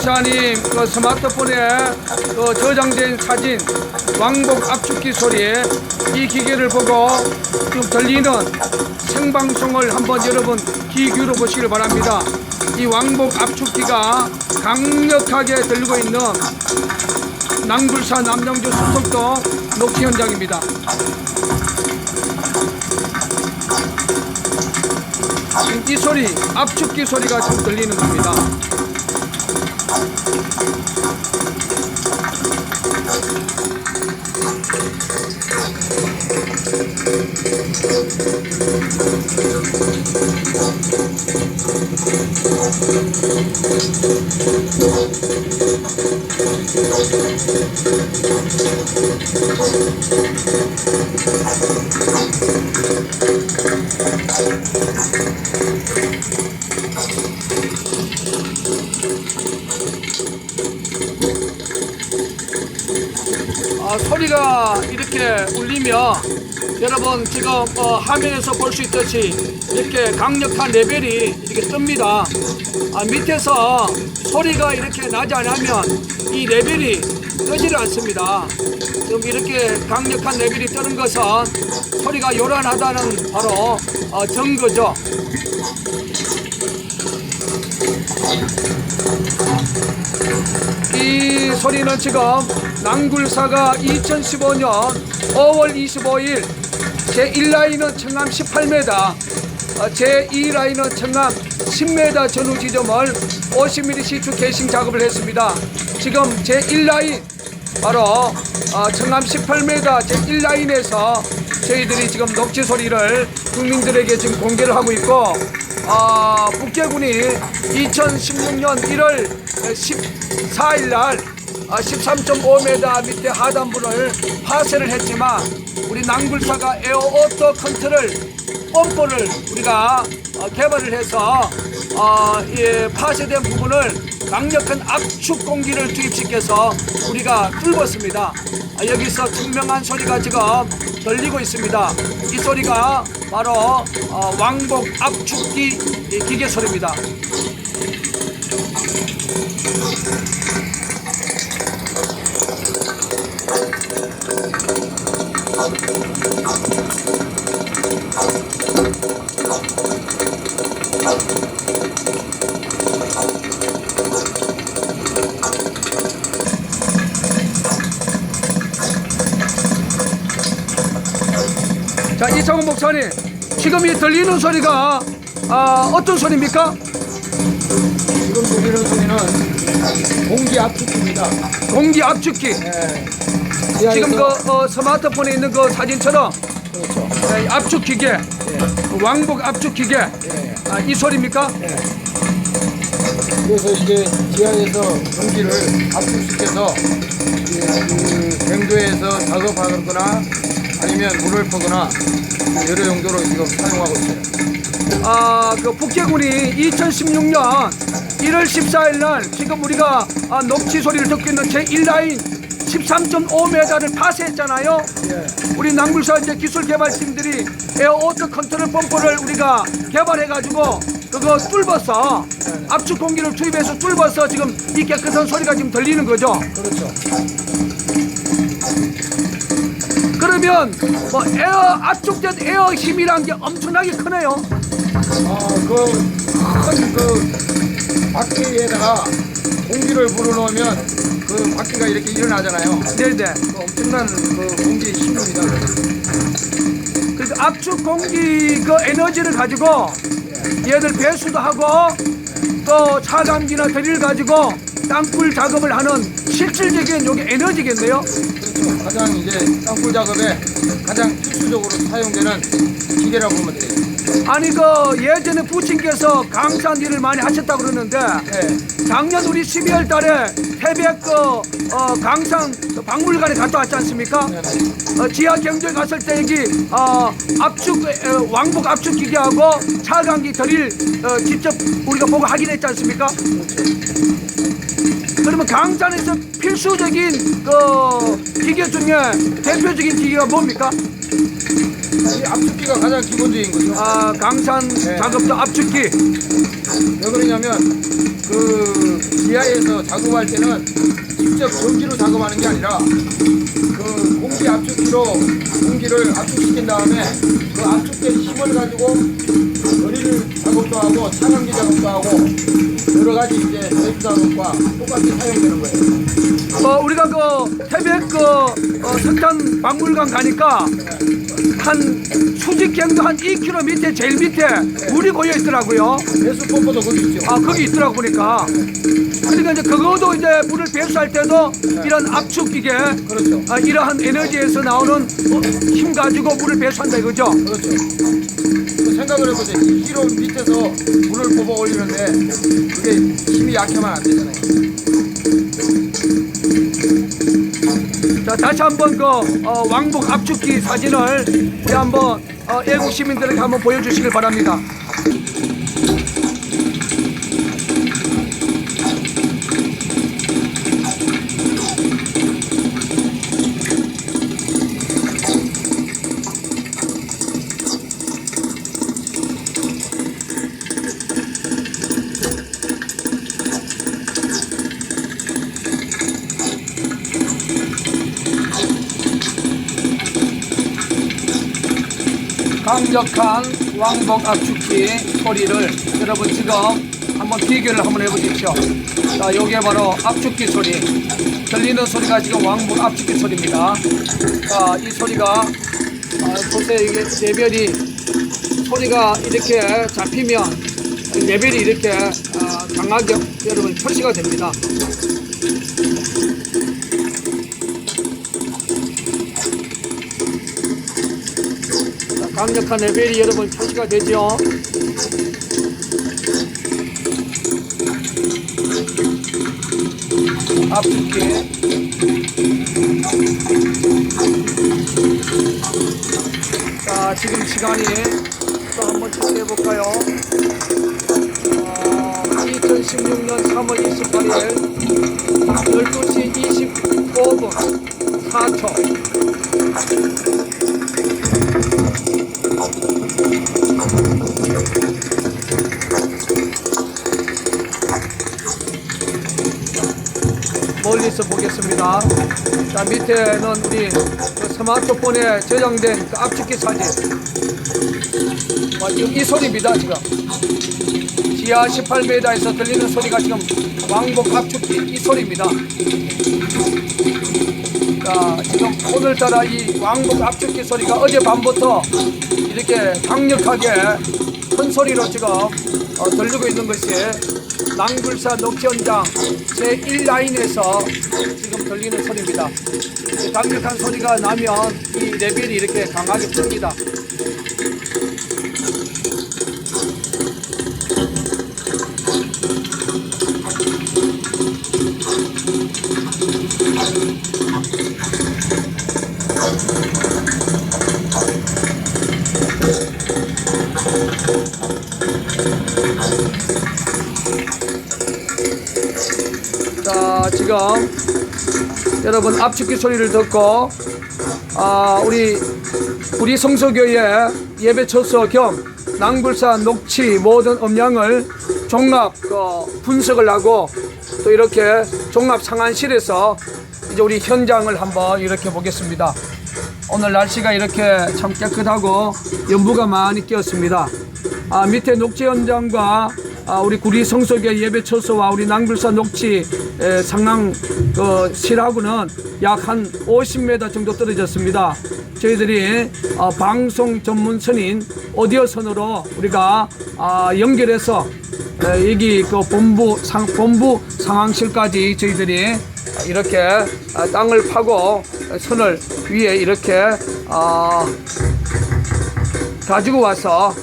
목사님 그 스마트폰에 그 저장된 사진 왕복 압축기 소리에 이 기계를 보고 지금 들리는 생방송을 한번 여러분 귀 기울여 보시길 바랍니다. 이 왕복 압축기가 강력하게 들리고 있는 낭불사 남영주 수석도 녹취 현장입니다. 이 소리 압축기 소리가 지금 들리는 겁니다. 아, 울리면 여러분 지금 어, 화면에서 볼 수 있듯이 이렇게 강력한 레벨이 이렇게 뜹니다. 아, 밑에서 소리가 이렇게 나지 않으면 이 레벨이 뜨지를 않습니다. 지금 이렇게 강력한 레벨이 뜨는 것은 소리가 요란하다는 바로 어, 증거죠. 이 소리는 지금 낭굴사가 2015년 5월 25일 제1라인은 청남 18m, 제2라인은 청남 10m 전후 지점을 50mm 시추 게싱 작업을 했습니다. 지금 제1라인 바로 어, 청남 18m 제1라인에서 저희들이 지금 녹취 소리를 국민들에게 지금 공개를 하고 있고 어, 북제군이 2016년 1월 14일 날 13.5m 밑에 하단부를 파쇄를 했지만 우리 낭굴사가 에어 오토 컨트롤 펌프를 우리가 어, 개발을 해서 어, 이 파쇄된 부분을 강력한 압축 공기를 투입시켜서 우리가 뚫었습니다. 아, 여기서 투명한 소리가 지금 들리고 있습니다. 이 소리가 바로 어, 왕복 압축기 이 기계 소리입니다. 자, 이창훈 목사님, 지금 이 들리는 소리가 아, 어떤 소리입니까? 지금 들리는 소리는 공기 압축기입니다. 공기 압축기. 예. 지금 그 어, 스마트폰에 있는 그 사진처럼 그렇죠. 네, 압축 기계, 예. 왕복 압축 기계. 예. 아, 이 소리입니까? 예. 그래서 이게 지하에서 공기를 압축시켜서 이, 그 갱도에서 작업하거나 아니면 물을 퍼거나 여러 용도로 지금 사용하고 있어요. 아, 그 북제군이 2016년 1월 14일 날 지금 우리가 아, 녹취 소리를 듣고 있는 제1라인 13.5m를 파쇄했잖아요. 예. 우리 낭굴사 이제 기술 개발팀들이 에어 오토 컨트롤 펌프를 우리가 개발해가지고 그거 뚫어서 압축 공기를 투입해서 뚫어서 지금 이 깨끗한 소리가 지금 들리는 거죠. 그렇죠. 그러면 뭐 에어 압축된 에어 힘이란 게 엄청나게 크네요. 어, 그, 큰 그, 바퀴에다가 공기를 불어넣으면 그 바퀴가 이렇게 일어나잖아요. 네네. 그 엄청난 그 공기의 힘입니다. 그래서 압축 공기 그 에너지를 가지고 얘들 배수도 하고 또 차감기나 드릴 가지고 땅굴 작업을 하는 실질적인 요게 에너지겠네요. 그렇죠. 가장 이제 땅굴 작업에 가장 필수적으로 사용되는 기계라고 보면 돼요. 아니 그 예전에 부친께서 강산 일을 많이 하셨다고 그러는데 네. 작년 우리 12월 달에 태백 그 어, 강산 그 박물관에 갔다 왔지 않습니까? 네. 네. 어, 지하 경주에 갔을 때 여기 어, 압축 어, 왕복 압축 기계하고 차강기 드릴 어, 직접 우리가 보고 확인했지 않습니까? 그 러면 강산에서 필수적인 그 기계 중에 대표적인 기계가 뭡니까? 이 압축기가 가장 기본적인 거죠. 아, 강산 네. 작업도 압축기. 왜 그러냐면 그 지하에서 작업할 때는 직접 전기로 작업하는 게 아니라 그 공기 압축기로 공기를 압축시킨 다음에 그 압축된 힘을 가지고 거리를 작업도 하고 차광기 작업도 하고 여러 가지 이제 제품 작업과 똑같이 사용되는 거예요. 어, 우리가 그 태백 그 어, 석탄 박물관 가니까 한 수직 경도 한 2km 밑에 제일 밑에 물이 고여 있더라고요. 배수 펌프도 거기 있죠. 아 거기 있더라고 보니까. 그러니까 이제 그거도 이제 물을 배수할 때도 이런 압축 기계, 그렇죠. 아, 이러한 에너지에서 나오는 어, 힘 가지고 물을 배수한다 이거죠. 그렇죠. 그 생각을 해보세요. 2km 밑에서 물을 뽑아 올리는데 그게 힘이 약하면 안 되잖아요. 자 다시 한번 그 어, 왕복 압축기 사진을 우리 한번 어, 애국 시민들에게 한번 보여주시길 바랍니다. 강력한 왕복 압축기 소리를 여러분 지금 한번 비교를 한번 해보십시오. 자, 요게 바로 압축기 소리. 들리는 소리가 지금 왕복 압축기 소리입니다. 자, 이 소리가 아, 보세요. 이게 레벨이 소리가 이렇게 잡히면 레벨이 이렇게 아, 강하게 여러분 표시가 됩니다. 강력한 레벨이 여러분 표시가 되죠. 압축기. 자, 지금 시간이 또 한번 체크해 볼까요? 어, 2016년 3월 28일 12시 25분 4초. 보겠습니다. 자 밑에는 우리 그 스마트폰에 저장된 그 압축기 사진. 와, 지금 이 소리입니다 지금. 지하 18m에서 들리는 소리가 지금 왕복 압축기 이 소리입니다. 자 지금 오늘따라 이 왕복 압축기 소리가 어제 밤부터 이렇게 강력하게 큰 소리로 지금 어, 들리고 있는 것이 낭불사 녹지현장 제1라인에서 지금 들리는 소리입니다. 이 강력한 소리가 나면 이 레벨이 이렇게 강하게 뜹니다. 여러분 압축기 소리를 듣고 아 우리 우리 성서교회 예배 처소 겸 낭불산 녹취 모든 음량을 종합 그 분석을 하고 또 이렇게 종합 상한실에서 이제 우리 현장을 한번 이렇게 보겠습니다. 오늘 날씨가 이렇게 참 깨끗하고 연부가 많이 끼었습니다. 아, 밑에 녹지 현장과 아, 우리 구리 성소교 예배 처소와 우리 낭불산 녹지 에, 상랑 그 실하고는 약 한 50m 정도 떨어졌습니다. 저희들이 어, 방송 전문선인 오디오 선으로 우리가 아, 연결해서 에, 여기 그 본부 상 본부 상황실까지 저희들이 이렇게 아, 땅을 파고 선을 위에 이렇게 아, 가지고 와서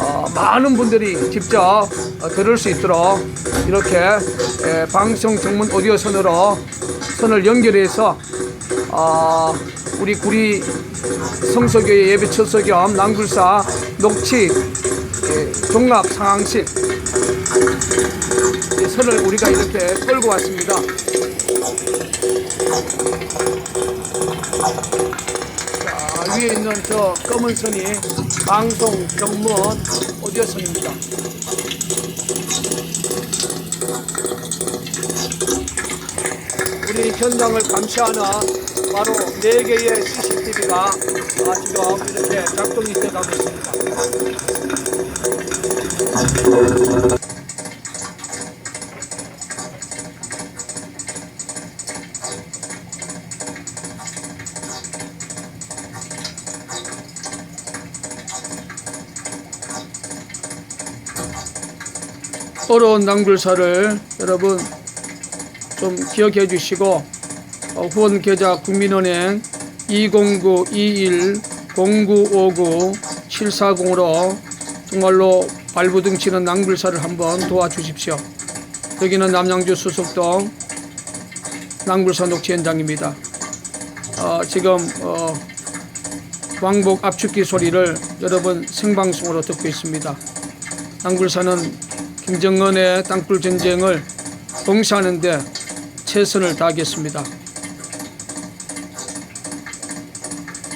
어, 많은 분들이 직접 어, 들을 수 있도록 이렇게 에, 방송 전문 오디오 선으로 선을 연결해서 어, 우리 구리 성서교회 예배 처소 겸 낭굴사 녹취 에, 종합 상황실 이 선을 우리가 이렇게 끌고 왔습니다. 자, 위에 있는 저 검은 선이 방송 전문 오디오 선입니다. 우리 현장을 감시하는 바로 4개의 CCTV가 지금 이렇게 작동이 되어가고 있습니다. 어려운 낭불사를 여러분 좀 기억해 주시고 어, 후원 계좌 국민은행 209-21-0959-740으로 정말로 발부등 치는 낭불사를 한번 도와주십시오. 여기는 남양주 수석동 낭불사 녹취 현장입니다. 어, 지금 어, 왕복 압축기 소리를 여러분 생방송으로 듣고 있습니다. 낭불사는 김정은의 땅굴 전쟁을 봉사하는데 최선을 다하겠습니다.